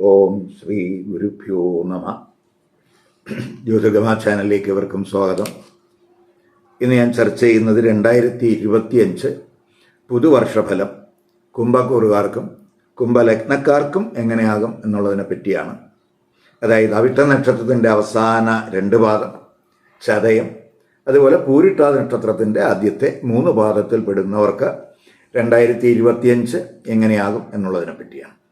ഓം ശ്രീ ഗുരുഭ്യോ നമ. ജ്യോതിർഗമ ചാനലിലേക്ക് ഇവർക്കും സ്വാഗതം. ഇന്ന് ഞാൻ ചർച്ച ചെയ്യുന്നത് രണ്ടായിരത്തി ഇരുപത്തിയഞ്ച് പുതുവർഷഫലം കുംഭക്കൂറുകാർക്കും കുംഭലഗ്നക്കാർക്കും എങ്ങനെയാകും എന്നുള്ളതിനെ പറ്റിയാണ്. അതായത് അവിട്ട നക്ഷത്രത്തിന്റെ അവസാന രണ്ട് പാദം ചതയം അതുപോലെ പൂരിട്ടാത നക്ഷത്രത്തിന്റെ ആദ്യത്തെ മൂന്ന് പാദത്തിൽ പെടുന്നവർക്ക് രണ്ടായിരത്തി ഇരുപത്തിയഞ്ച് എങ്ങനെയാകും എന്നുള്ളതിനെ പറ്റിയാണ്.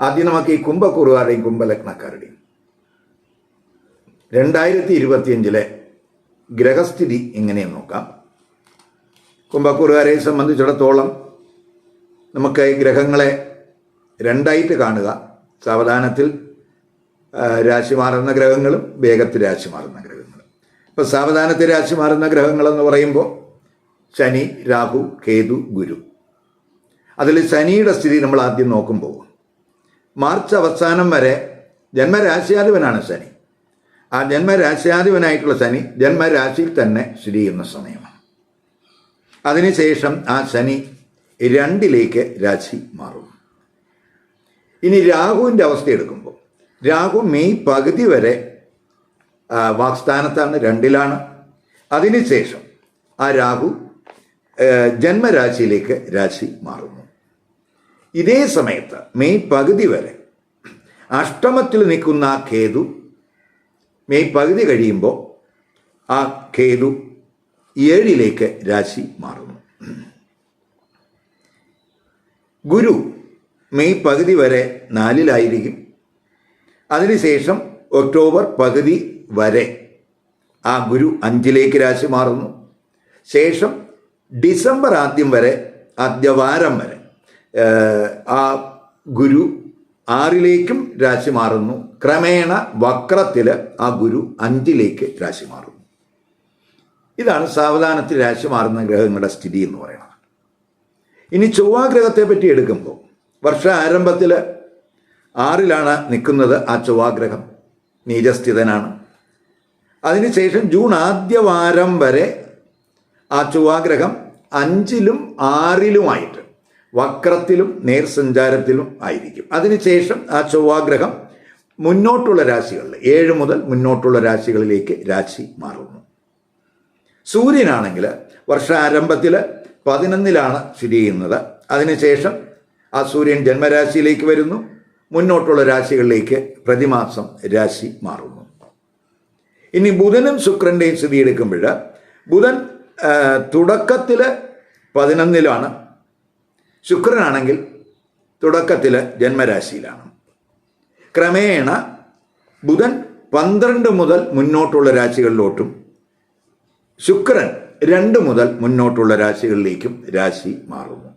ആദ്യം നമുക്ക് ഈ കുംഭക്കുറുവാരുടെയും കുംഭലഗ്നക്കാരുടെയും. രണ്ടായിരത്തി ഇരുപത്തിയഞ്ചിലെ ഗ്രഹസ്ഥിതി എങ്ങനെയെന്ന് നോക്കാം. കുംഭക്കുറുകാരെ സംബന്ധിച്ചിടത്തോളം നമുക്ക് ഗ്രഹങ്ങളെ രണ്ടായിട്ട് കാണുക. സാവധാനത്തിൽ രാശി മാറുന്ന ഗ്രഹങ്ങളും വേഗത്തിൽ രാശി മാറുന്ന ഗ്രഹങ്ങളും. ഇപ്പം സാവധാനത്തിൽ രാശി മാറുന്ന ഗ്രഹങ്ങളെന്ന് പറയുമ്പോൾ ശനി രാഹു കേതു ഗുരു. അതിൽ ശനിയുടെ സ്ഥിതി നമ്മൾ ആദ്യം നോക്കുമ്പോൾ മാർച്ച് അവസാനം വരെ ജന്മരാശിയാധിപനാണ് ശനി. ആ ജന്മരാശിയാധിപനായിട്ടുള്ള ശനി ജന്മരാശിയിൽ തന്നെ സ്ഥിതി ചെയ്യുന്ന സമയമാണ്. അതിനുശേഷം ആ ശനി രണ്ടിലേക്ക് രാശി മാറും ഇനി രാഹുവിന്റെ അവസ്ഥ എടുക്കുമ്പോൾ രാഹു മെയ് പകുതി വരെ വാക്സ്ഥാനത്താണ് രണ്ടിലാണ്. അതിനുശേഷം ആ രാഹു ജന്മരാശിയിലേക്ക് രാശി മാറുന്നു. ഇതേ സമയത്ത് മെയ് പകുതി വരെ അഷ്ടമത്തിൽ നിൽക്കുന്ന ആ കേതു മെയ് പകുതി കഴിയുമ്പോൾ ആ കേതു ഏഴിലേക്ക് രാശി മാറുന്നു. ഗുരു മെയ് പകുതി വരെ നാലിലായിരിക്കും. അതിനുശേഷം ഒക്ടോബർ പകുതി വരെ ആ ഗുരു അഞ്ചിലേക്ക് രാശി മാറുന്നു. ശേഷം ഡിസംബർ ആദ്യം വരെ ആദ്യവാരം വരെ ആ ഗുരു ആറിലേക്കും രാശി മാറുന്നു. ക്രമേണ വക്രത്തിൽ ആ ഗുരു അഞ്ചിലേക്ക് രാശി മാറുന്നു. ഇതാണ് സാവധാനത്തിൽ രാശി മാറുന്ന ഗ്രഹങ്ങളുടെ സ്ഥിതി എന്ന് പറയുന്നത്. ഇനി ചൊവ്വാ ഗ്രഹത്തെ പറ്റി എടുക്കുമ്പോൾ വർഷ ആരംഭത്തിൽ ആറിലാണ് നിൽക്കുന്നത് ആ ചൊവ്വാഗ്രഹം നീചസ്ഥിതനാണ്. അതിനുശേഷം ജൂൺ ആദ്യ വാരം വരെ ആ ചൊവ്വാഗ്രഹം അഞ്ചിലും ആറിലുമായിട്ട് വക്രത്തിലും നേർസഞ്ചാരത്തിലും ആയിരിക്കും. അതിനുശേഷം ആ ചൊവ്വാഗ്രഹം മുന്നോട്ടുള്ള രാശികളിൽ ഏഴ് മുതൽ മുന്നോട്ടുള്ള രാശികളിലേക്ക് രാശി മാറുന്നു. സൂര്യനാണെങ്കിൽ വർഷാരംഭത്തിൽ പതിനൊന്നിലാണ് സ്ഥിതി ചെയ്യുന്നത്. അതിനുശേഷം ആ സൂര്യൻ ജന്മരാശിയിലേക്ക് വരുന്നു. മുന്നോട്ടുള്ള രാശികളിലേക്ക് പ്രതിമാസം രാശി മാറുന്നു. ഇനി ബുധനും ശുക്രന്റെയും സ്ഥിതി എടുക്കുമ്പോൾ ബുധൻ തുടക്കത്തിൽ പതിനൊന്നിലാണ് ശുക്രനാണെങ്കിൽ തുടക്കത്തിൽ ജന്മരാശിയിലാണ്. ക്രമേണ ബുധൻ പന്ത്രണ്ട് മുതൽ മുന്നോട്ടുള്ള രാശികളിലോട്ടും ശുക്രൻ രണ്ട് മുതൽ മുന്നോട്ടുള്ള രാശികളിലേക്കും രാശി മാറുന്നു.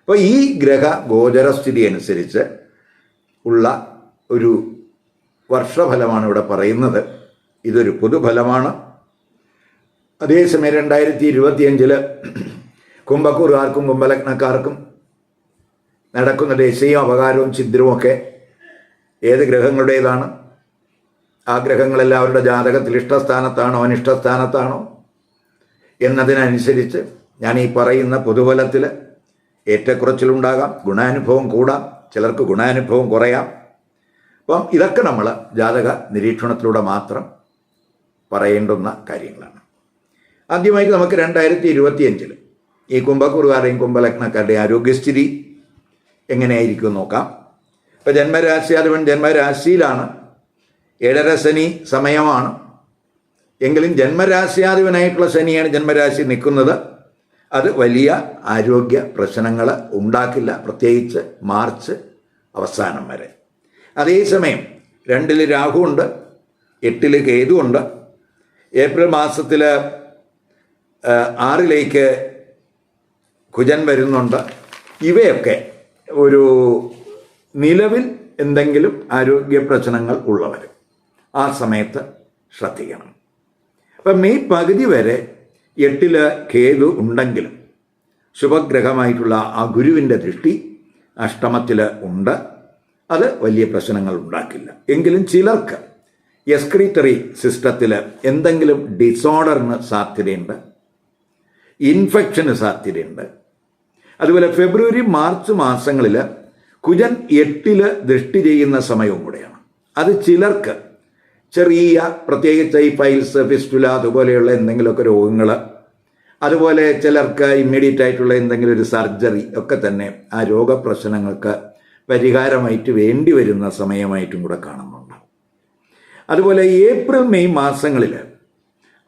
അപ്പോൾ ഈ ഗ്രഹ ഗോചരസ്ഥിതി അനുസരിച്ച് ഉള്ള ഒരു വർഷഫലമാണ് ഇവിടെ പറയുന്നത്. ഇതൊരു പൊതുഫലമാണ്. അതേസമയം രണ്ടായിരത്തി ഇരുപത്തിയഞ്ചിൽ കുംഭക്കൂറുകാർക്കും കുംഭലഗ്നക്കാർക്കും നടക്കുന്ന ദേശീയം അപകാരവും ഛിദ്രവും ഒക്കെ ഏത് ഗ്രഹങ്ങളുടേതാണ്? ആ ഗ്രഹങ്ങളെല്ലാം അവരുടെ ജാതകത്തിൽ ഇഷ്ടസ്ഥാനത്താണോ അനിഷ്ടസ്ഥാനത്താണോ എന്നതിനനുസരിച്ച് ഞാൻ ഈ പറയുന്ന പൊതുബലത്തിൽ ഏറ്റക്കുറച്ചിലുണ്ടാകാം ഗുണാനുഭവം കൂടാം ചിലർക്ക് ഗുണാനുഭവം കുറയാം. അപ്പം ഇതൊക്കെ നമ്മൾ ജാതക നിരീക്ഷണത്തിലൂടെ മാത്രം പറയേണ്ടുന്ന കാര്യങ്ങളാണ്. ആദ്യമായിട്ട് നമുക്ക് രണ്ടായിരത്തി ഇരുപത്തിയഞ്ചിൽ ഈ കുംഭക്കുറുകാരുടെയും കുംഭലഗ്നക്കാരുടെയും ആരോഗ്യസ്ഥിതി എങ്ങനെയായിരിക്കും നോക്കാം. ഇപ്പം ജന്മരാശി അതുവൻ ജന്മരാശിയിലാണ്. ഏഴര ശനി സമയമാണ്. എങ്കിലും ജന്മരാശി ജന്മരാശിയാധിപനായിട്ടുള്ള ശനിയാണ് ജന്മരാശി നിൽക്കുന്നത്. അത് വലിയ ആരോഗ്യ പ്രശ്നങ്ങൾ ഉണ്ടാക്കില്ല. പ്രത്യേകിച്ച് മാർച്ച് അവസാനം വരെ. അതേസമയം രണ്ടിൽ രാഹുണ്ട് എട്ടിൽ കേതുണ്ട് ഏപ്രിൽ മാസത്തിൽ ആറിലേക്ക് കുജൻ വരുന്നുണ്ട്. ഇവയൊക്കെ ഒരു നിലവിൽ എന്തെങ്കിലും ആരോഗ്യ പ്രശ്നങ്ങൾ ഉള്ളവർ ആ സമയത്ത് ശ്രദ്ധിക്കണം. അപ്പം മെയ് പകുതി വരെ എട്ടിൽ കേതു ഉണ്ടെങ്കിലും ശുഭഗ്രഹമായിട്ടുള്ള ആ ഗുരുവിന്റെ ദൃഷ്ടി അഷ്ടമത്തിൽ ഉണ്ട്. അത് വലിയ പ്രശ്നങ്ങൾ ഉണ്ടാക്കില്ല. എങ്കിലും ചിലർക്ക് എസ്ക്രീറ്ററി സിസ്റ്റത്തിൽ എന്തെങ്കിലും ഡിസോർഡറിന് സാധ്യതയുണ്ട്. ഇൻഫെക്ഷന് സാധ്യതയുണ്ട്. അതുപോലെ ഫെബ്രുവരി മാർച്ച് മാസങ്ങളിൽ കുജൻ എട്ടിൽ ദൃഷ്ടി ചെയ്യുന്ന സമയവും കൂടെയാണ്. അത് ചിലർക്ക് ചെറിയ പ്രത്യേകിച്ച് ഈ ഫൈൽസ് ഫിസ്റ്റുല അതുപോലെയുള്ള എന്തെങ്കിലുമൊക്കെ രോഗങ്ങൾ അതുപോലെ ചിലർക്ക് ഇമ്മീഡിയറ്റ് ആയിട്ടുള്ള എന്തെങ്കിലും ഒരു സർജറി ഒക്കെ തന്നെ ആ രോഗപ്രശ്നങ്ങൾക്ക് പരിഹാരമായിട്ട് വേണ്ടി വരുന്ന സമയമായിട്ടും കൂടെ കാണുന്നുണ്ട്. അതുപോലെ ഏപ്രിൽ മെയ് മാസങ്ങളിൽ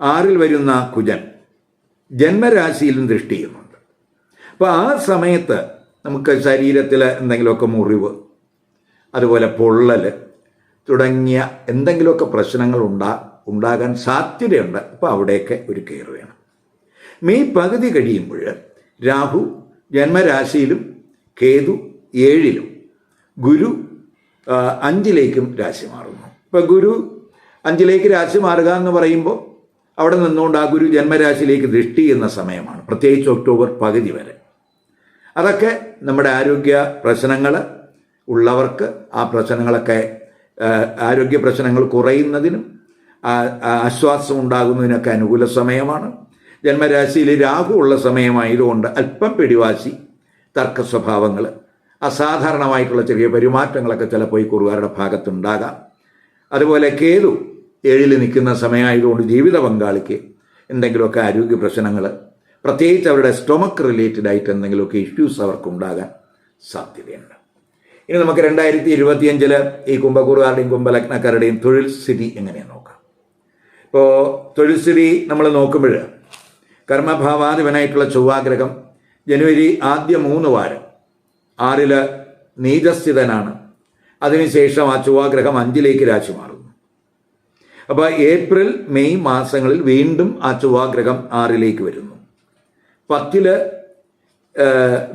ആറിൽ വരുന്ന കുജൻ ജന്മരാശിയിലും ദൃഷ്ടി ചെയ്യുന്നുണ്ട് അപ്പോൾ ആ സമയത്ത് നമുക്ക് ശരീരത്തിൽ എന്തെങ്കിലുമൊക്കെ മുറിവ് അതുപോലെ പൊള്ളൽ തുടങ്ങിയ എന്തെങ്കിലുമൊക്കെ പ്രശ്നങ്ങൾ ഉണ്ടാ ഉണ്ടാകാൻ സാധ്യതയുണ്ട്. അപ്പോൾ അവിടെയൊക്കെ ഒരു കെയർ വേണം. മെയ് പകുതി കഴിയുമ്പോൾ രാഹു ജന്മരാശിയിലും കേതു ഏഴിലും ഗുരു അഞ്ചിലേക്കും രാശി മാറുന്നു. ഇപ്പം ഗുരു അഞ്ചിലേക്ക് രാശി മാറുക എന്ന് പറയുമ്പോൾ അവിടെ നിന്നുകൊണ്ട് ആ ഗുരു ജന്മരാശിയിലേക്ക് ദൃഷ്ടി എന്ന സമയമാണ്. പ്രത്യേകിച്ച് ഒക്ടോബർ പകുതി വരെ. അതൊക്കെ നമ്മുടെ ആരോഗ്യ പ്രശ്നങ്ങൾ ഉള്ളവർക്ക് ആ പ്രശ്നങ്ങളൊക്കെ ആരോഗ്യ പ്രശ്നങ്ങൾ കുറയുന്നതിനും ആശ്വാസം ഉണ്ടാകുന്നതിനൊക്കെ അനുകൂല സമയമാണ്. ജന്മരാശിയിൽ രാഹു ഉള്ള സമയമായതുകൊണ്ട് അല്പം പിടിവാശി തർക്ക സ്വഭാവങ്ങൾ അസാധാരണമായിട്ടുള്ള ചെറിയ പെരുമാറ്റങ്ങളൊക്കെ ചിലപ്പോൾ ഈ കുറുകാരുടെ ഭാഗത്തുണ്ടാകാം. അതുപോലെ കേതു ഏഴിൽ നിൽക്കുന്ന സമയമായതുകൊണ്ട് ജീവിത പങ്കാളിക്ക് എന്തെങ്കിലുമൊക്കെ ആരോഗ്യ പ്രശ്നങ്ങൾ പ്രത്യേകിച്ച് അവരുടെ സ്റ്റൊമക്ക് റിലേറ്റഡ് ആയിട്ട് എന്തെങ്കിലുമൊക്കെ ഇഷ്യൂസ് അവർക്ക് ഉണ്ടാകാൻ സാധ്യതയുണ്ട്. ഇനി നമുക്ക് രണ്ടായിരത്തി ഇരുപത്തിയഞ്ചിൽ ഈ കുംഭക്കൂറുകാരുടെയും കുംഭലഗ്നക്കാരുടെയും തൊഴിൽ സ്ഥിതി എങ്ങനെയാണ് നോക്കാം. ഇപ്പോൾ തൊഴിൽ സ്ഥിതി നമ്മൾ നോക്കുമ്പോൾ കർമ്മഭാവാധിപനായിട്ടുള്ള ചൊവ്വാഗ്രഹം ജനുവരി ആദ്യ മൂന്ന് വാരം ആറിൽ നീചസ്ഥിതനാണ്. അതിനുശേഷം ആ ചൊവ്വാഗ്രഹം അഞ്ചിലേക്ക് രാശി മാറുന്നു. അപ്പോൾ ഏപ്രിൽ മെയ് മാസങ്ങളിൽ വീണ്ടും ആ ചൊവ്വാഗ്രഹം ആറിലേക്ക് വരുന്നു. പത്തിൽ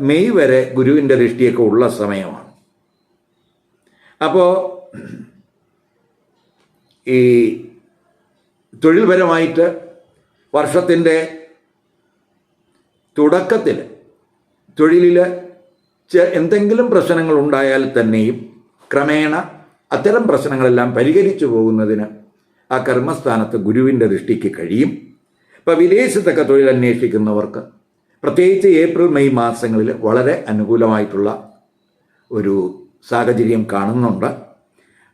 മെയ് വരെ ഗുരുവിന്റെ ദൃഷ്ടിയൊക്കെ ഉള്ള സമയമാണ്. അപ്പോൾ ഈ തൊഴിൽപരമായിട്ട് വർഷത്തിന്റെ തുടക്കത്തിൽ തൊഴിലിൽ എന്തെങ്കിലും പ്രശ്നങ്ങൾ ഉണ്ടായാൽ തന്നെയും ക്രമേണ അത്തരം പ്രശ്നങ്ങളെല്ലാം പരിഹരിച്ചു പോകുന്നതിന് ആ കർമ്മസ്ഥാനത്ത് ഗുരുവിന്റെ ദൃഷ്ടിക്ക് കഴിയും. ഇപ്പോൾ വിദേശത്തൊക്കെ തൊഴിൽ അന്വേഷിക്കുന്നവർക്ക് പ്രത്യേകിച്ച് ഏപ്രിൽ മെയ് മാസങ്ങളിൽ വളരെ അനുകൂലമായിട്ടുള്ള ഒരു സാഹചര്യം കാണുന്നുണ്ട്.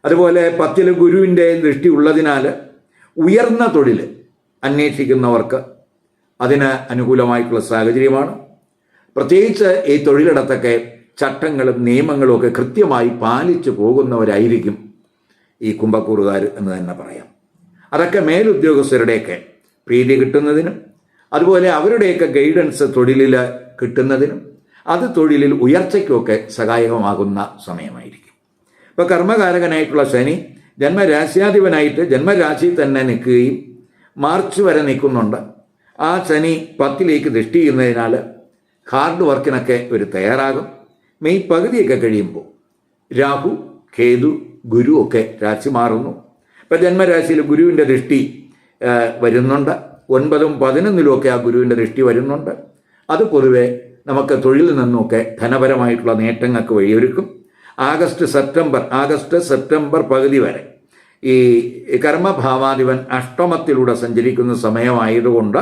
അതുപോലെ പത്തിൽ ഗുരുവിന്റെ ദൃഷ്ടി ഉള്ളതിനാൽ ഉയർന്ന തൊഴിൽ അന്വേഷിക്കുന്നവർക്ക് അതിന് അനുകൂലമായിട്ടുള്ള സാഹചര്യമാണ്. പ്രത്യേകിച്ച് ഈ തൊഴിലിടത്തൊക്കെ ചട്ടങ്ങളും നിയമങ്ങളും ഒക്കെ കൃത്യമായി പാലിച്ചു പോകുന്നവരായിരിക്കും ഈ കുംഭക്കൂറുകാർ എന്ന് തന്നെ പറയാം. അതൊക്കെ മേലുദ്യോഗസ്ഥരുടെയൊക്കെ പ്രീതി കിട്ടുന്നതിനും അതുപോലെ അവരുടെയൊക്കെ ഗൈഡൻസ് തൊഴിലിൽ കിട്ടുന്നതിനും അത് തൊഴിലിൽ ഉയർച്ചയ്ക്കുമൊക്കെ സഹായകമാകുന്ന സമയമായിരിക്കും. ഇപ്പോൾ കർമ്മകാരകനായിട്ടുള്ള ശനി ജന്മരാശ്യാധിപനായിട്ട് ജന്മരാശി തന്നെ നിൽക്കുകയും മാർച്ച് വരെ നിൽക്കുന്നുണ്ട്. ആ ശനി പത്തിലേക്ക് ദൃഷ്ടി ചെയ്യുന്നതിനാൽ ഹാർഡ് വർക്കിനൊക്കെ ഒരു തയ്യാറാകും. മെയ് പകുതിയൊക്കെ കഴിയുമ്പോൾ രാഹു കേതു ഗുരു ഒക്കെ രാശി മാറുന്നു. ഇപ്പം ജന്മരാശിയിൽ ഗുരുവിന്റെ ദൃഷ്ടി വരുന്നുണ്ട്. ഒൻപതും പതിനൊന്നിലുമൊക്കെ ആ ഗുരുവിന്റെ ദൃഷ്ടി വരുന്നുണ്ട്. അത് പൊതുവെ നമുക്ക് തൊഴിലിൽ നിന്നൊക്കെ ധനപരമായിട്ടുള്ള നേട്ടങ്ങൾക്ക് വഴിയൊരുക്കും. ആഗസ്റ്റ് സെപ്റ്റംബർ ആഗസ്റ്റ് സെപ്റ്റംബർ പകുതി വരെ ഈ കർമ്മഭാവാധിപൻ അഷ്ടമത്തിലൂടെ സഞ്ചരിക്കുന്ന സമയമായതുകൊണ്ട്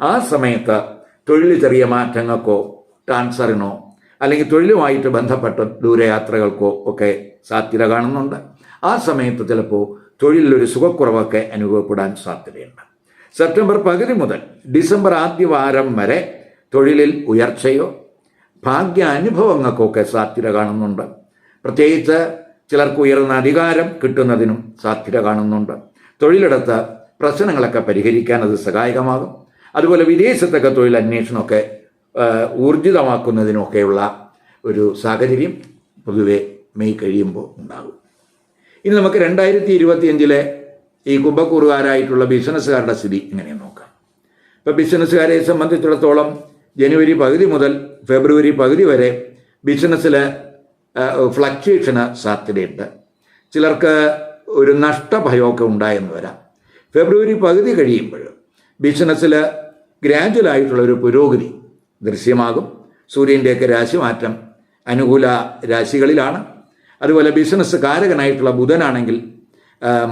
ആ സമയത്ത് തൊഴിൽ ചെറിയ മാറ്റങ്ങൾക്കോ ട്രാൻസ്ഫറിനോ അല്ലെങ്കിൽ തൊഴിലുമായിട്ട് ബന്ധപ്പെട്ട ദൂരയാത്രകൾക്കോ ഒക്കെ സാധ്യത കാണുന്നുണ്ട്. ആ സമയത്ത് ചിലപ്പോൾ തൊഴിലിലൊരു സുഖക്കുറവൊക്കെ അനുഭവപ്പെടാൻ സാധ്യതയുണ്ട്. സെപ്റ്റംബർ പകുതി മുതൽ ഡിസംബർ ആദ്യവാരം വരെ തൊഴിലിൽ ഉയർച്ചയോ ഭാഗ്യ അനുഭവങ്ങൾക്കൊക്കെ സാധ്യത കാണുന്നുണ്ട്. പ്രത്യേകിച്ച് ചിലർക്ക് ഉയർന്ന അധികാരം കിട്ടുന്നതിനും സാധ്യത കാണുന്നുണ്ട്. തൊഴിലിടത്ത് പ്രശ്നങ്ങളൊക്കെ പരിഹരിക്കാൻ അത് സഹായകമാകും. അതുപോലെ വിദേശത്തൊക്കെ തൊഴിൽ അന്വേഷണമൊക്കെ ഊർജിതമാക്കുന്നതിനൊക്കെയുള്ള ഒരു സാഹചര്യം പൊതുവെ മെയ് കഴിയുമ്പോൾ ഉണ്ടാകും. ഇനി നമുക്ക് രണ്ടായിരത്തി ഇരുപത്തിയഞ്ചിലെ ഈ കുംഭക്കൂറുകാരായിട്ടുള്ള ബിസിനസ്സുകാരുടെ സ്ഥിതി എങ്ങനെയാണ് നോക്കാം. ഇപ്പോൾ ബിസിനസ്സുകാരെ സംബന്ധിച്ചിടത്തോളം ജനുവരി പകുതി മുതൽ ഫെബ്രുവരി പകുതി വരെ ബിസിനസ്സിൽ ഫ്ലക്ച്വേഷന് സാധ്യതയുണ്ട്. ചിലർക്ക് ഒരു നഷ്ടഭയമൊക്കെ ഉണ്ടായെന്ന് വരാം. ഫെബ്രുവരി പകുതി കഴിയുമ്പോൾ ബിസിനസ്സിൽ ഗ്രാജുവലായിട്ടുള്ള ഒരു പുരോഗതി ദൃശ്യമാകും. സൂര്യന്റെയൊക്കെ രാശിമാറ്റം അനുകൂല രാശികളിലാണ്. അതുപോലെ ബിസിനസ് കാരകനായിട്ടുള്ള ബുധനാണെങ്കിൽ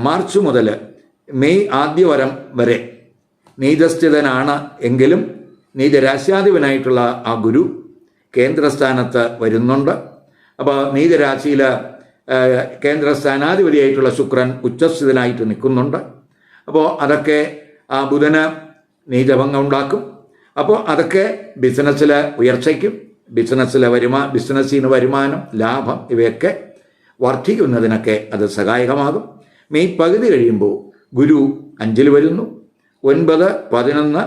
മാർച്ച് മുതൽ മെയ് ആദ്യവരം വരെ നീതസ്ഥിതനാണ് എങ്കിലും നീതരാശ്യാധിപനായിട്ടുള്ള ആ ഗുരു കേന്ദ്രസ്ഥാനത്ത് വരുന്നുണ്ട്. അപ്പോൾ നീതരാശിയിൽ കേന്ദ്ര സ്ഥാനാധിപതിയായിട്ടുള്ള ശുക്രൻ ഉച്ചസ്ഥിതനായിട്ട് നിൽക്കുന്നുണ്ട്. അപ്പോൾ അതൊക്കെ ആ ബുധന് നീചഭംഗം ഉണ്ടാക്കും. അപ്പോൾ അതൊക്കെ ബിസിനസ്സിലെ ഉയർച്ചയ്ക്കും ബിസിനസ്സിലെ വരുമാ ബിസിനസ്സിന് വരുമാനം ലാഭം ഇവയൊക്കെ വർദ്ധിക്കുന്നതിനൊക്കെ അത് സഹായകമാകും. മെയ് പകുതി കഴിയുമ്പോൾ ഗുരു അഞ്ചിൽ വരുന്നു ഒൻപത് പതിനൊന്ന്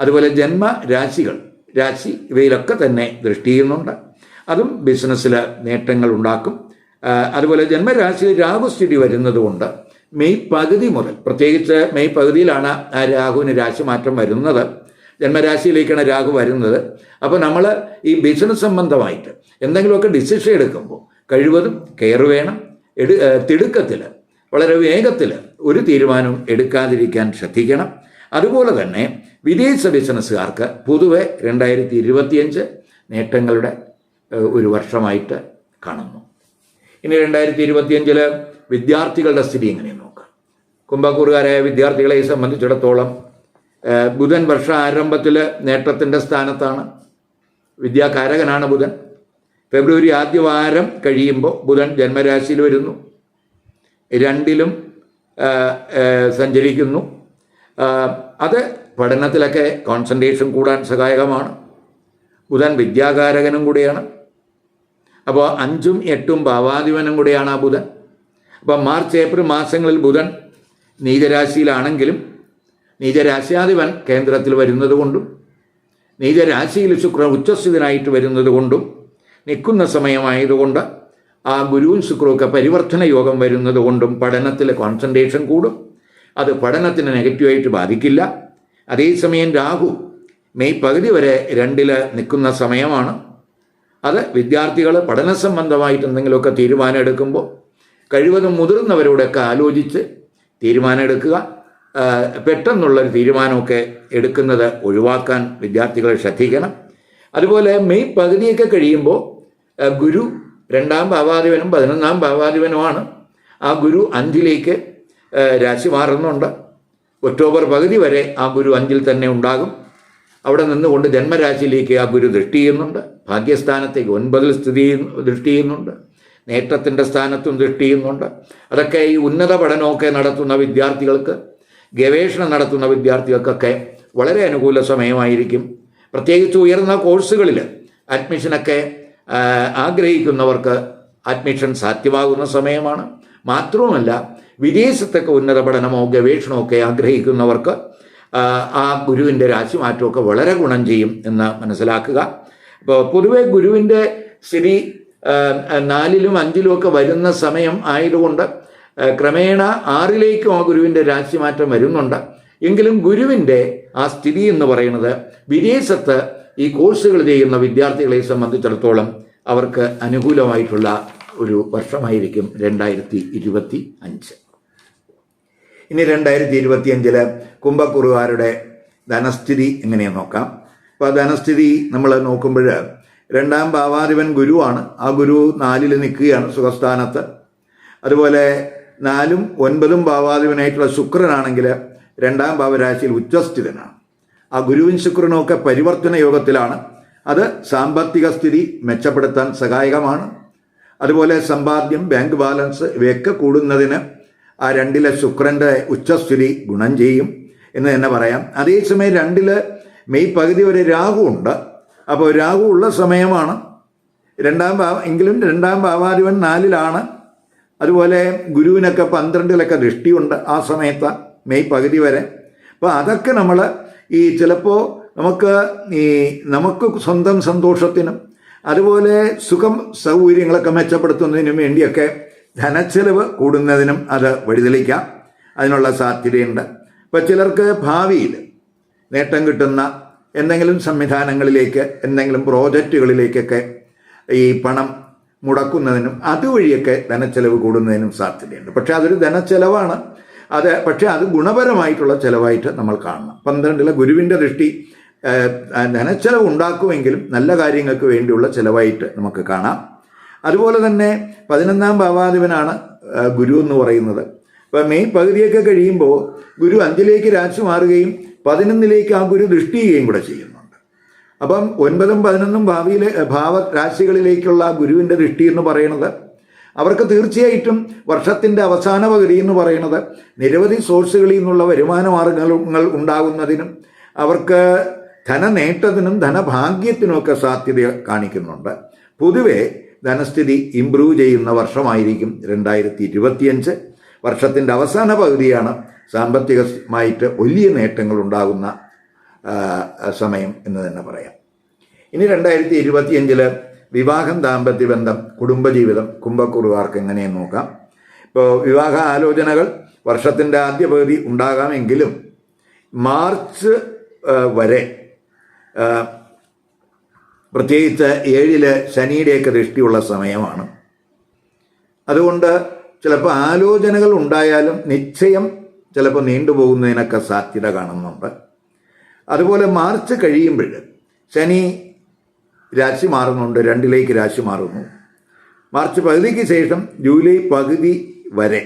അതുപോലെ ജന്മ രാശികൾ രാശി ഇവയിലൊക്കെ തന്നെ ദൃഷ്ടി ചെയ്യുന്നുണ്ട്. അതും ബിസിനസ്സിൽ നേട്ടങ്ങൾ ഉണ്ടാക്കും. അതുപോലെ ജന്മരാശിയിൽ രാഹുസ്ഥിതി വരുന്നത് കൊണ്ട് മെയ് പകുതി മുതൽ പ്രത്യേകിച്ച് മെയ് പകുതിയിലാണ് ആ രാഹുവിന് രാശിമാറ്റം വരുന്നത്. ജന്മരാശിയിലേക്കാണ് രാഹു വരുന്നത്. അപ്പോൾ നമ്മൾ ഈ ബിസിനസ് സംബന്ധമായിട്ട് എന്തെങ്കിലുമൊക്കെ ഡിസിഷൻ എടുക്കുമ്പോൾ കഴിവതും കെയർ വേണം. എടു തിടുക്കത്തിൽ വളരെ വേഗത്തിൽ ഒരു തീരുമാനവും എടുക്കാതിരിക്കാൻ ശ്രദ്ധിക്കണം. അതുപോലെ തന്നെ വിദേശ ബിസിനസ്സുകാർക്ക് പൊതുവെ രണ്ടായിരത്തി ഇരുപത്തിയഞ്ച് നേട്ടങ്ങളുടെ ഒരു വർഷമായിട്ട് കാണുന്നു. ഇനി രണ്ടായിരത്തി ഇരുപത്തിയഞ്ചിൽ വിദ്യാർത്ഥികളുടെ സ്ഥിതി എങ്ങനെയാണ് നോക്കാം. കുംഭക്കൂറുകാരായ വിദ്യാർത്ഥികളെ സംബന്ധിച്ചിടത്തോളം ബുധൻ വർഷ ആരംഭത്തിൽ നേട്ടത്തിന്റെ സ്ഥാനത്താണ്. വിദ്യാകാരകനാണ് ബുധൻ. ഫെബ്രുവരി ആദ്യവാരം കഴിയുമ്പോൾ ബുധൻ ജന്മരാശിയിൽ വരുന്നു. രണ്ടിലും സഞ്ചരിക്കുന്നു. അത് പഠനത്തിലൊക്കെ കോൺസെൻട്രേഷൻ കൂടാൻ സഹായകമാണ്. ബുധൻ വിദ്യാകാരകനും കൂടിയാണ്. അപ്പോൾ അഞ്ചും എട്ടും ഭാവാധിപനും കൂടിയാണ് ആ ബുധൻ. അപ്പോൾ മാർച്ച് ഏപ്രിൽ മാസങ്ങളിൽ ബുധൻ നീചരാശിയിലാണെങ്കിലും നീചരാശ്യാധിപൻ കേന്ദ്രത്തിൽ വരുന്നത് കൊണ്ടും നീചരാശിയിൽ ശുക്രൻ ഉച്ചസ്ഥിതനായിട്ട് വരുന്നത് കൊണ്ടും നിൽക്കുന്ന സമയമായതുകൊണ്ട് ആ ഗുരുവും ശുക്രമൊക്കെ പരിവർത്തന യോഗം വരുന്നത് കൊണ്ടും പഠനത്തിൽ കോൺസെൻട്രേഷൻ കൂടും. അത് പഠനത്തിന് നെഗറ്റീവായിട്ട് ബാധിക്കില്ല. അതേസമയം രാഹു മെയ് പകുതി വരെ രണ്ടിൽ നിൽക്കുന്ന സമയമാണ്. അത് വിദ്യാർത്ഥികൾ പഠന സംബന്ധമായിട്ട് എന്തെങ്കിലുമൊക്കെ തീരുമാനം എടുക്കുമ്പോൾ കഴിവതും മുതിർന്നവരോടൊക്കെ ആലോചിച്ച് തീരുമാനം എടുക്കുക പെട്ടെന്നുള്ളൊരു തീരുമാനമൊക്കെ എടുക്കുന്നത് ഒഴിവാക്കാൻ വിദ്യാർത്ഥികളെ ശ്രദ്ധിക്കണം. അതുപോലെ മെയ് പകുതിയൊക്കെ കഴിയുമ്പോൾ ഗുരു രണ്ടാം ഭാവാധിപനും പതിനൊന്നാം ഭാവാധിപനുമാണ്. ആ ഗുരു അഞ്ചിലേക്ക് രാശി മാറുന്നുണ്ട്. ഒക്ടോബർ പകുതി വരെ ആ ഗുരു അഞ്ചിൽ തന്നെ ഉണ്ടാകും. അവിടെ നിന്നുകൊണ്ട് ജന്മരാശിയിലേക്ക് ആ ഗുരു ദൃഷ്ടി ചെയ്യുന്നുണ്ട്. ഭാഗ്യസ്ഥാനത്തേക്ക് ഒൻപതിൽ സ്ഥിതി ദൃഷ്ടി ചെയ്യുന്നുണ്ട്. നേട്ടത്തിന്റെ സ്ഥാനത്തും ദൃഷ്ടി ചെയ്യുന്നുണ്ട്. അതൊക്കെ ഈ ഉന്നത പഠനമൊക്കെ നടത്തുന്ന വിദ്യാർത്ഥികൾക്ക് ഗവേഷണം നടത്തുന്ന വിദ്യാർത്ഥികൾക്കൊക്കെ വളരെ അനുകൂല സമയമായിരിക്കും. പ്രത്യേകിച്ച് ഉയർന്ന കോഴ്സുകളിൽ അഡ്മിഷനൊക്കെ ആഗ്രഹിക്കുന്നവർക്ക് അഡ്മിഷൻ സാധ്യമാകുന്ന സമയമാണ്. മാത്രവുമല്ല വിദേശത്തൊക്കെ ഉന്നത പഠനമോ ഗവേഷണമോ ഒക്കെ ആഗ്രഹിക്കുന്നവർക്ക് ആ, ഗുരുവിന്റെ രാശിമാറ്റമൊക്കെ വളരെ ഗുണം ചെയ്യും എന്ന് മനസ്സിലാക്കുക. അപ്പോൾ പൊതുവെ ഗുരുവിന്റെ സ്ഥിതി നാലിലും അഞ്ചിലും ഒക്കെ വരുന്ന സമയം ആയതുകൊണ്ട് ക്രമേണ ആറിലേക്കും ആ ഗുരുവിന്റെ രാശിമാറ്റം വരുന്നുണ്ട്. എങ്കിലും ഗുരുവിന്റെ ആ സ്ഥിതി എന്ന് പറയുന്നത് വിദേശത്ത് ഈ കോഴ്സുകൾ ചെയ്യുന്ന വിദ്യാർത്ഥികളെ സംബന്ധിച്ചിടത്തോളം അവർക്ക് അനുകൂലമായിട്ടുള്ള ഒരു വർഷമായിരിക്കും രണ്ടായിരത്തി ഇരുപത്തി അഞ്ച് ഇനി രണ്ടായിരത്തി ഇരുപത്തി അഞ്ചിൽ കുംഭക്കുറുകാരുടെ ധനസ്ഥിതി എങ്ങനെയാണ് നോക്കാം? അപ്പോൾ ധനസ്ഥിതി നമ്മൾ നോക്കുമ്പോൾ രണ്ടാം ഭാവാധിപൻ ഗുരുവാണ്. ആ ഗുരു നാലിൽ നിൽക്കുകയാണ് സുഖസ്ഥാനത്ത്. അതുപോലെ നാലും ഒൻപതും ഭാവാധിപനായിട്ടുള്ള ശുക്രനാണെങ്കിൽ രണ്ടാം ഭാവരാശിയിൽ ഉച്ചസ്ഥിതനാണ്. ആ ഗുരുവും ശുക്രനും ഒക്കെ പരിവർത്തന യോഗത്തിലാണ്. അത് സാമ്പത്തിക സ്ഥിതി മെച്ചപ്പെടുത്താൻ സഹായകമാണ്. അതുപോലെ സമ്പാദ്യം ബാങ്ക് ബാലൻസ് ഇവയൊക്കെ കൂടുന്നതിന് ആ രണ്ടിലെ ശുക്രന്റെ ഉച്ചസ്ഥിതി ഗുണം ചെയ്യും എന്ന് തന്നെ പറയാം. അതേസമയം രണ്ടിൽ മെയ് പകുതി വരെ രാഹു ഉണ്ട്. അപ്പോൾ രാഹു ഉള്ള സമയമാണ്. രണ്ടാം ഭാവ എങ്കിലും രണ്ടാം ഭാവാധിപൻ നാലിലാണ്. അതുപോലെ ഗുരുവിനൊക്കെ പന്ത്രണ്ടിലൊക്കെ ദൃഷ്ടിയുണ്ട് ആ സമയത്ത് മെയ് പകുതി വരെ. അപ്പോൾ അതൊക്കെ നമ്മൾ ഈ ചിലപ്പോൾ നമുക്ക് ഈ നമുക്ക് സ്വന്തം സന്തോഷത്തിനും അതുപോലെ സുഖം സൗകര്യങ്ങളൊക്കെ മെച്ചപ്പെടുത്തുന്നതിനും വേണ്ടിയൊക്കെ ധനച്ചെലവ് കൂടുന്നതിനും അത് വഴിതെളിക്കാം. അതിനുള്ള സാധ്യതയുണ്ട്. ഇപ്പോൾ ചിലർക്ക് ഭാവിയിൽ നേട്ടം കിട്ടുന്ന എന്തെങ്കിലും സംവിധാനങ്ങളിലേക്ക് എന്തെങ്കിലും പ്രോജക്റ്റുകളിലേക്കൊക്കെ ഈ പണം മുടക്കുന്നതിനും അതുവഴിയൊക്കെ ധനച്ചെലവ് കൂടുന്നതിനും സാധ്യതയുണ്ട്. പക്ഷേ അതൊരു ധനച്ചെലവാണ്. അത് പക്ഷേ അത് ഗുണപരമായിട്ടുള്ള ചിലവായിട്ട് നമ്മൾ കാണണം. പന്ത്രണ്ടിലെ ഗുരുവിന്റെ ദൃഷ്ടി ധനച്ചെലവ് ഉണ്ടാക്കുമെങ്കിലും നല്ല കാര്യങ്ങൾക്ക് വേണ്ടിയുള്ള ചിലവായിട്ട് നമുക്ക് കാണാം. അതുപോലെ തന്നെ പതിനൊന്നാം ഭാവാധിപനാണ് ഗുരു എന്ന് പറയുന്നത്. അപ്പോൾ മെയ് പകുതിയൊക്കെ കഴിയുമ്പോൾ ഗുരു അഞ്ചിലേക്ക് രാശി മാറുകയും പതിനൊന്നിലേക്ക് ആ ഗുരു ദൃഷ്ടി ചെയ്യുകയും കൂടെ ചെയ്യുന്നുണ്ട്. അപ്പം ഒൻപതും പതിനൊന്നും ഭാവിയിലെ ഭാവ രാശികളിലേക്കുള്ള ഗുരുവിന്റെ ദൃഷ്ടി എന്ന് പറയുന്നത് അവർക്ക് തീർച്ചയായിട്ടും വർഷത്തിന്റെ അവസാന പകുതി എന്ന് പറയുന്നത് നിരവധി സോഴ്സുകളിൽ നിന്നുള്ള വരുമാന മാർഗങ്ങൾ ഉണ്ടാകുന്നതിനും അവർക്ക് ധനനേട്ടത്തിനും ധനഭാഗ്യത്തിനുമൊക്കെ സാധ്യത കാണിക്കുന്നുണ്ട്. പൊതുവെ ധനസ്ഥിതി ഇംപ്രൂവ് ചെയ്യുന്ന വർഷമായിരിക്കും രണ്ടായിരത്തി ഇരുപത്തിയഞ്ച് വർഷത്തിന്റെ അവസാന പകുതിയാണ് സാമ്പത്തികമായിട്ട് വലിയ നേട്ടങ്ങൾ ഉണ്ടാകുന്ന സമയം എന്ന് തന്നെ പറയാം. ഇനി രണ്ടായിരത്തി ഇരുപത്തിയഞ്ചിൽ വിവാഹം ദാമ്പത്യ ബന്ധം കുടുംബജീവിതം കുംഭക്കുറുവാർക്ക് എങ്ങനെയെന്ന് നോക്കാം. ഇപ്പോൾ വിവാഹ ആലോചനകൾ വർഷത്തിന്റെ ആദ്യ പകുതി ഉണ്ടാകാമെങ്കിലും മാർച്ച് വരെ പ്രത്യേകിച്ച് ഏഴിൽ ശനിയുടെയൊക്കെ ദൃഷ്ടിയുള്ള സമയമാണ്. അതുകൊണ്ട് ചിലപ്പോൾ ആലോചനകൾ ഉണ്ടായാലും നിശ്ചയം ചിലപ്പോൾ നീണ്ടുപോകുന്നതിനൊക്കെ സാധ്യത കാണുന്നുണ്ട്. അതുപോലെ മാർച്ച് കഴിയുമ്പോൾ ശനി രാശി മാറുന്നുണ്ട് രണ്ടിലേക്ക് രാശി മാറുന്നു. മാർച്ച് പകുതിക്ക് ശേഷം ജൂലൈ പകുതി വരെ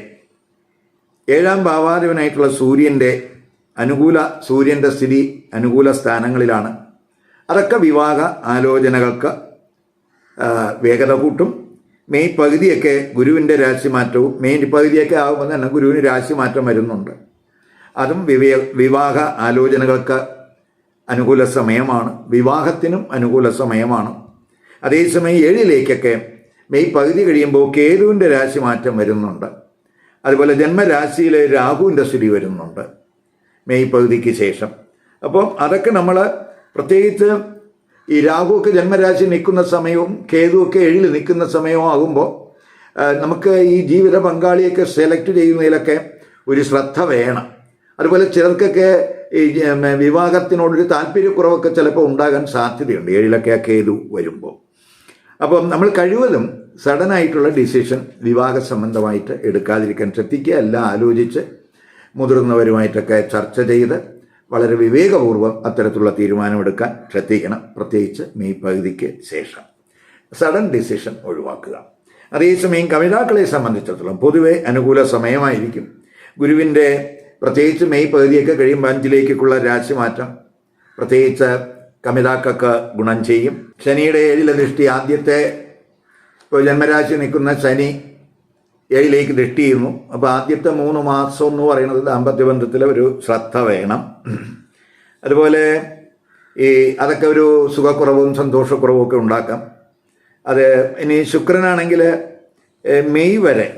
ഏഴാം ഭാവാധിപനായിട്ടുള്ള സൂര്യന്റെ അനുകൂല സൂര്യന്റെ സ്ഥിതി അനുകൂല സ്ഥാനങ്ങളിലാണ്. അതൊക്കെ വിവാഹ ആലോചനകൾക്ക് വേഗത കൂട്ടും. മെയ് പകുതിയൊക്കെ ഗുരുവിന്റെ രാശിമാറ്റവും മെയ് പകുതിയൊക്കെ ആകുമ്പോൾ തന്നെ ഗുരുവിന് രാശി മാറ്റം വരുന്നുണ്ട്. അതും വിവേ വിവാഹ ആലോചനകൾക്ക് അനുകൂല സമയമാണ്. വിവാഹത്തിനും അനുകൂല സമയമാണ്. അതേസമയം ഏഴിലേക്കൊക്കെ മെയ് പകുതി കഴിയുമ്പോൾ കേതുവിന്റെ രാശി മാറ്റം വരുന്നുണ്ട്. അതുപോലെ ജന്മരാശിയിൽ രാഹുവിന്റെ സ്ഥിതി വരുന്നുണ്ട് മെയ് പകുതിക്ക് ശേഷം. അപ്പോൾ അതൊക്കെ നമ്മൾ പ്രത്യേകിച്ച് ഈ രാഹുവൊക്കെ ജന്മരാശി നിൽക്കുന്ന സമയവും കേതുവൊക്കെ എഴിൽ നിൽക്കുന്ന സമയവും ആകുമ്പോൾ നമുക്ക് ഈ ജീവിത പങ്കാളിയൊക്കെ സെലക്ട് ചെയ്യുന്നതിലൊക്കെ ഒരു ശ്രദ്ധ വേണം. അതുപോലെ ചിലർക്കൊക്കെ വിവാഹത്തിനോടൊരു താല്പര്യക്കുറവൊക്കെ ചിലപ്പോൾ ഉണ്ടാകാൻ സാധ്യതയുണ്ട്. ഏഴിലൊക്കെ ആ കേതു വരുമ്പോൾ അപ്പം നമ്മൾ കഴിവതും സഡനായിട്ടുള്ള ഡിസിഷൻ വിവാഹ സംബന്ധമായിട്ട് എടുക്കാതിരിക്കാൻ ശ്രദ്ധിക്കുക എല്ലാം ആലോചിച്ച് മുതിർന്നവരുമായിട്ടൊക്കെ ചർച്ച ചെയ്ത് വളരെ വിവേകപൂർവം അത്തരത്തിലുള്ള തീരുമാനമെടുക്കാൻ ശ്രദ്ധിക്കണം. പ്രത്യേകിച്ച് മെയ് പകുതിക്ക് ശേഷം. സഡൻ ഡിസിഷൻ ഒഴിവാക്കുക. അതേസമയം കവിതാക്കളെ സംബന്ധിച്ചിടത്തോളം പൊതുവെ അനുകൂല സമയമായിരിക്കും. ഗുരുവിന്റെ പ്രത്യേകിച്ച് മെയ് പകുതിയൊക്കെ കഴിയുമ്പോൾ അഞ്ചിലേക്കുള്ള രാശിമാറ്റം. പ്രത്യേകിച്ച് കമിതാക്കൾക്ക് ഗുണം ചെയ്യും. ശനിയുടെ ഏഴിലെ ദൃഷ്ടി ആദ്യത്തെ ഇപ്പോൾ ജന്മരാശി നിൽക്കുന്ന ശനി ഏഴിലേക്ക് ദൃഷ്ടി ചെയ്യുന്നു. അപ്പോൾ ആദ്യത്തെ മൂന്ന് മാസം എന്ന് പറയുന്നത് ദാമ്പത്യ ബന്ധത്തിൽ ഒരു ശ്രദ്ധ വേണം. അതുപോലെ ഈ അതൊക്കെ ഒരു സുഖക്കുറവും സന്തോഷക്കുറവും ഒക്കെ ഉണ്ടാക്കാം. അത് ഇനി ശുക്രനാണെങ്കിൽ മെയ് വരെ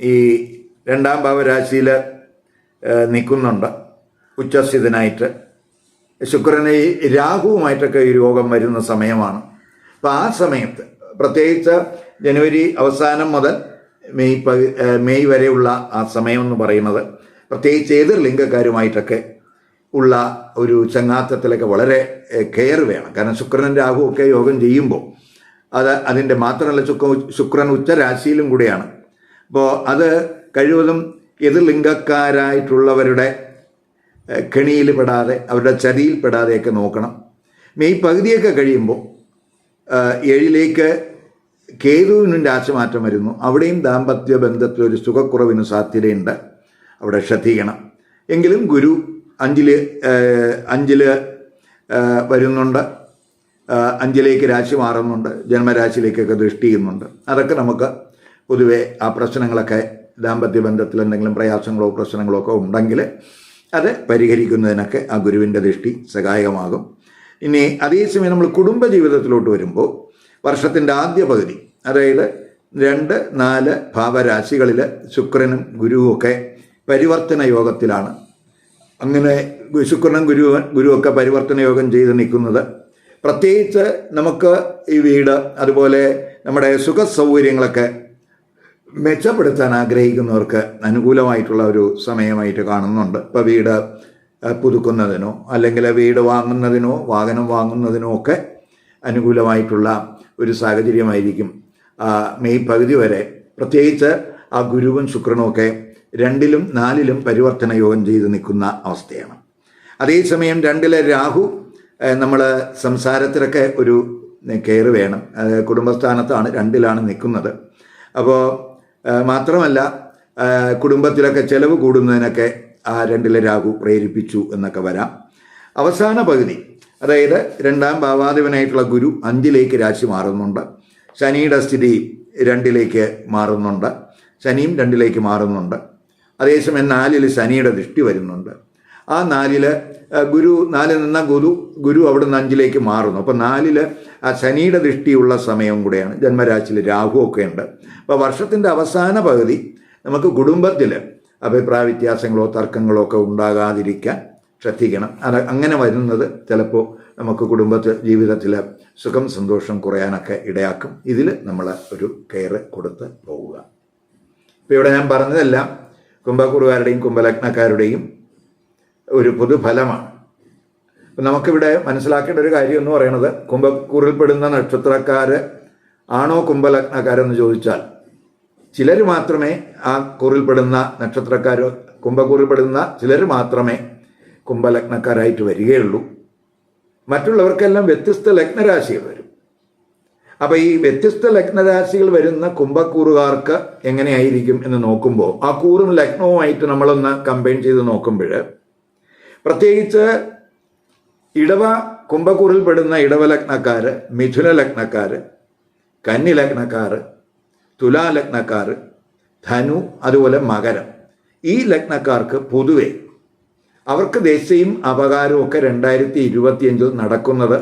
ഈ രണ്ടാം ഭാവരാശിയിൽ നിൽക്കുന്നുണ്ട്. ഉച്ചസ്ഥിതനായിട്ട് ശുക്രന് ഈ രാഹുവുമായിട്ടൊക്കെ ഈ രോഗം വരുന്ന സമയമാണ്. അപ്പം ആ സമയത്ത് പ്രത്യേകിച്ച് ജനുവരി അവസാനം മുതൽ മെയ് പകു മെയ് വരെയുള്ള ആ സമയം എന്ന് പറയുന്നത് പ്രത്യേകിച്ച് എതിർ ലിംഗക്കാരുമായിട്ടൊക്കെ ഉള്ള ഒരു ചങ്ങാത്തത്തിലൊക്കെ വളരെ കെയർ വേണം. കാരണം ശുക്രനും രാഹുവൊക്കെ യോഗം ചെയ്യുമ്പോൾ അത് അതിന്റെ മാത്രമല്ല ശുക്ര ശുക്രൻ ഉച്ചരാശിയിലും കൂടെയാണ്. അപ്പോൾ അത് കഴിവതും എതിർ ലിംഗക്കാരായിട്ടുള്ളവരുടെ ഏഹ് കെണിയിൽ പെടാതെ അവരുടെ ചതിയിൽ പെടാതെയൊക്കെ നോക്കണം. മെയ് പകുതിയൊക്കെ കഴിയുമ്പോൾ ഏഴിലേക്ക് കേതുവിനും രാശിമാറ്റം വരുന്നു. അവിടെയും ദാമ്പത്യ ബന്ധത്തിൽ ഒരു സുഖക്കുറവിന് സാധ്യതയുണ്ട്. അവിടെ ശ്രദ്ധിക്കണം. എങ്കിലും ഗുരു അഞ്ചിൽ അഞ്ചിൽ വരുന്നുണ്ട്. അഞ്ചിലേക്ക് രാശി മാറുന്നുണ്ട്. ജന്മരാശിയിലേക്കൊക്കെ ദൃഷ്ടിക്കുന്നുണ്ട് അതൊക്കെ നമുക്ക് പൊതുവെ ആ പ്രശ്നങ്ങളൊക്കെ ദാമ്പത്യ ബന്ധത്തിൽ എന്തെങ്കിലും പ്രയാസങ്ങളോ പ്രശ്നങ്ങളോ ഒക്കെ ഉണ്ടെങ്കിൽ അത് പരിഹരിക്കുന്നതിനൊക്കെ ആ ഗുരുവിന്റെ ദൃഷ്ടി സഹായകമാകും. ഇനി അതേസമയം നമ്മൾ കുടുംബ ജീവിതത്തിലോട്ട് വരുമ്പോൾ വർഷത്തിന്റെ ആദ്യ പകുതി അതായത് രണ്ട് നാല് ഭാവരാശികളിൽ ശുക്രനും ഗുരുവും ഒക്കെ പരിവർത്തന യോഗത്തിലാണ്. അങ്ങനെ ശുക്രനും ഗുരു ഗുരുവൊക്കെ പരിവർത്തന യോഗം ചെയ്ത് നിൽക്കുന്നത് പ്രത്യേകിച്ച് നമുക്ക് ഈ വീട് അതുപോലെ നമ്മുടെ സുഖ സൗകര്യങ്ങളൊക്കെ മെച്ചപ്പെടുത്താൻ ആഗ്രഹിക്കുന്നവർക്ക് അനുകൂലമായിട്ടുള്ള ഒരു സമയമായിട്ട് കാണുന്നുണ്ട്. ഇപ്പോൾ വീട് പുതുക്കുന്നതിനോ അല്ലെങ്കിൽ വീട് വാങ്ങുന്നതിനോ വാഹനം വാങ്ങുന്നതിനോ ഒക്കെ അനുകൂലമായിട്ടുള്ള ഒരു സാഹചര്യമായിരിക്കും. മെയ് പകുതി വരെ പ്രത്യേകിച്ച് ആ ഗുരുവും ശുക്രനും ഒക്കെ രണ്ടിലും നാലിലും പരിവർത്തന യോഗം ചെയ്ത് നിൽക്കുന്ന അവസ്ഥയാണ്. അതേസമയം രണ്ടിലെ രാഹു നമ്മൾ സംസാരത്തിലൊക്കെ ഒരു കെയർ വേണം. കുടുംബസ്ഥാനത്താണ് രണ്ടിലാണ് നിൽക്കുന്നത്. അപ്പോൾ മാത്രമല്ല കുടുംബത്തിലൊക്കെ ചെലവ് കൂടുന്നതിനൊക്കെ ആ രണ്ടിലെ രാഹു പ്രേരിപ്പിച്ചു എന്നൊക്കെ വരാം. അവസാന പകുതി അതായത് രണ്ടാം ഭാവാധിപനായിട്ടുള്ള ഗുരു അഞ്ചിലേക്ക് രാശി മാറുന്നുണ്ട്. ശനിയുടെ സ്ഥിതി രണ്ടിലേക്ക് മാറുന്നുണ്ട്. ശനിയും രണ്ടിലേക്ക് മാറുന്നുണ്ട്. അതേസമയം നാലിൽ ശനിയുടെ ദൃഷ്ടി വരുന്നുണ്ട്. ആ നാലിൽ ഗുരു നാലിൽ നിന്ന ഗുരു ഗുരു അവിടെ നിന്ന് അഞ്ചിലേക്ക് മാറുന്നു. അപ്പോൾ നാലിൽ ആ ശനിയുടെ ദൃഷ്ടിയുള്ള സമയം കൂടെയാണ്. ജന്മരാശിയിൽ രാഹുവൊക്കെ ഉണ്ട്. അപ്പോൾ വർഷത്തിന്റെ അവസാന പകുതി നമുക്ക് കുടുംബത്തിൽ അഭിപ്രായ വ്യത്യാസങ്ങളോ തർക്കങ്ങളോ ഒക്കെ ഉണ്ടാകാതിരിക്കാൻ ശ്രദ്ധിക്കണം. അത് അങ്ങനെ വരുന്നത് ചിലപ്പോൾ നമുക്ക് കുടുംബത്തിൽ ജീവിതത്തിൽ സുഖം സന്തോഷം കുറയാനൊക്കെ ഇടയാക്കും. ഇതിൽ നമ്മൾ ഒരു കെയർ കൊടുത്ത് പോവുക. ഇപ്പോൾ ഇവിടെ ഞാൻ പറഞ്ഞതെല്ലാം കുംഭക്കുറുകാരുടെയും കുംഭലഗ്നക്കാരുടെയും ഒരു പൊതുഫലമാണ്. നമുക്കിവിടെ മനസ്സിലാക്കേണ്ട ഒരു കാര്യം എന്ന് പറയുന്നത് കുംഭക്കൂറിൽപ്പെടുന്ന നക്ഷത്രക്കാർ ആണോ കുംഭലഗ്നക്കാരെന്ന് ചോദിച്ചാൽ ചിലർ മാത്രമേ ആ കൂറിൽപ്പെടുന്ന നക്ഷത്രക്കാർ കുംഭക്കൂറിൽപ്പെടുന്ന ചിലർ മാത്രമേ കുംഭലഗ്നക്കാരായിട്ട് വരികയുള്ളൂ. മറ്റുള്ളവർക്കെല്ലാം വ്യത്യസ്ത ലഗ്നരാശികൾ വരും. അപ്പോൾ ഈ വ്യത്യസ്ത ലഗ്നരാശികൾ വരുന്ന കുംഭക്കൂറുകാർക്ക് എങ്ങനെയായിരിക്കും എന്ന് നോക്കുമ്പോൾ ആ കൂറും ലഗ്നവുമായിട്ട് നമ്മളൊന്ന് കമ്പൈൻ ചെയ്ത് നോക്കുമ്പോൾ പ്രത്യേകിച്ച് ഇടവ കുംഭക്കൂറിൽ പെടുന്ന ഇടവ ലഗ്നക്കാര് മിഥുന ലഗ്നക്കാർ കന്നി ലഗ്നക്കാർ തുലാ ലഗ്നക്കാർ ധനു അതുപോലെ മകരം. ഈ ലഗ്നക്കാർക്ക് പൊതുവെ അവർക്ക് ദേശയും അപകാരവും ഒക്കെ രണ്ടായിരത്തി ഇരുപത്തിയഞ്ചിൽ നടക്കുന്നത്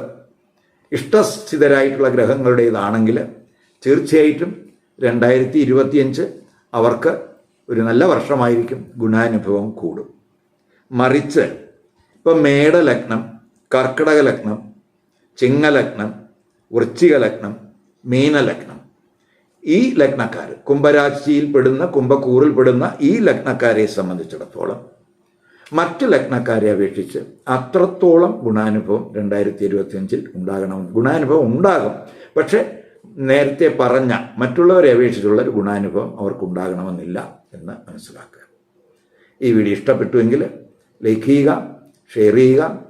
ഇഷ്ടസ്ഥിതരായിട്ടുള്ള ഗ്രഹങ്ങളുടേതാണെങ്കിൽ തീർച്ചയായിട്ടും രണ്ടായിരത്തി ഇരുപത്തിയഞ്ച് അവർക്ക് ഒരു നല്ല വർഷമായിരിക്കും ഗുണാനുഭവം കൂടും. മറിച്ച് ഇപ്പം മേടലഗ്നം കർക്കിടക ലഗ്നം ചിങ്ങലഗ്നം വൃശ്ചിക ലഗ്നം മീനലഗ്നം. ഈ ലഗ്നക്കാർ കുംഭരാശിയിൽ പെടുന്ന കുംഭക്കൂറിൽ പെടുന്ന ഈ ലഗ്നക്കാരെ സംബന്ധിച്ചിടത്തോളം മറ്റ് ലഗ്നക്കാരെ അപേക്ഷിച്ച് അത്രത്തോളം ഗുണാനുഭവം രണ്ടായിരത്തി ഇരുപത്തി അഞ്ചിൽ ഉണ്ടാകണം. ഗുണാനുഭവം ഉണ്ടാകും. പക്ഷേ നേരത്തെ പറഞ്ഞ മറ്റുള്ളവരെ അപേക്ഷിച്ചുള്ള ഒരു ഗുണാനുഭവം അവർക്ക് ഉണ്ടാകണമെന്നില്ല എന്ന് മനസ്സിലാക്കുക. ഈ വീഡിയോ ഇഷ്ടപ്പെട്ടുവെങ്കിൽ ലൈക്ക് ചെയ്യുക ഷെയർ ചെയ്യുക